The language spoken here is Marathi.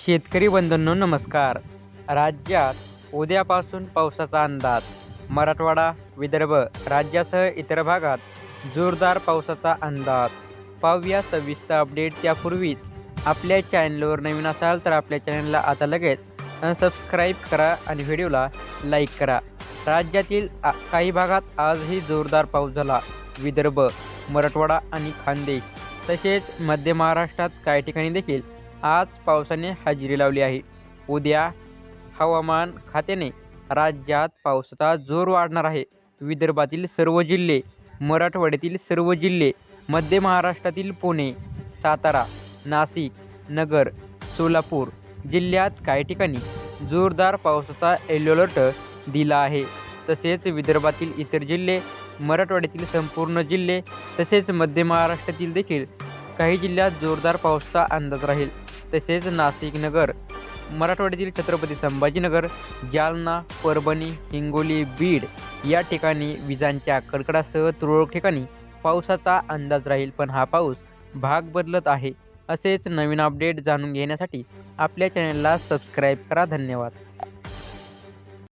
शेतकरी बंधूंनो नमस्कार. राज्यात उद्यापासून पावसाचा अंदाज. मराठवाडा विदर्भ राज्यासह इतर भागात जोरदार पावसाचा अंदाज. पाहूया सविस्तर अपडेट त्यापूर्वीच. आपल्या चॅनलवर नवीन असाल तर आपल्या चॅनलला आता लगेच सबस्क्राईब करा आणि व्हिडिओला लाईक करा. राज्यातील काही भागात आजही जोरदार पाऊस झाला. विदर्भ मराठवाडा आणि खानदेश तसेच मध्य महाराष्ट्रात काही ठिकाणी देखील आज पावसाने हजेरी लावली आहे. उद्या हवामान खात्याने राज्यात पावसाचा जोर वाढणार आहे. विदर्भातील सर्व जिल्हे मराठवाड्यातील सर्व जिल्हे मध्य महाराष्ट्रातील पुणे सातारा नाशिक नगर सोलापूर जिल्ह्यात काही ठिकाणी जोरदार पावसाचा येलो अलर्ट दिला आहे. तसेच विदर्भातील इतर जिल्हे मराठवाड्यातील संपूर्ण जिल्हे तसेच मध्य महाराष्ट्रातील देखील काही जिल्ह्यात जोरदार पावसाचा अंदाज राहील. तसेच नाशिक नगर मराठवाड्यातील छत्रपती संभाजीनगर जालना परभणी हिंगोली बीड या ठिकाणी विजांच्या कडकडासह तुरळक ठिकाणी पावसाचा अंदाज राहील. पण हा पाऊस भाग बदलत आहे असेच नवीन अपडेट जाणून घेण्यासाठी आपल्या चॅनलला सबस्क्राईब करा. धन्यवाद.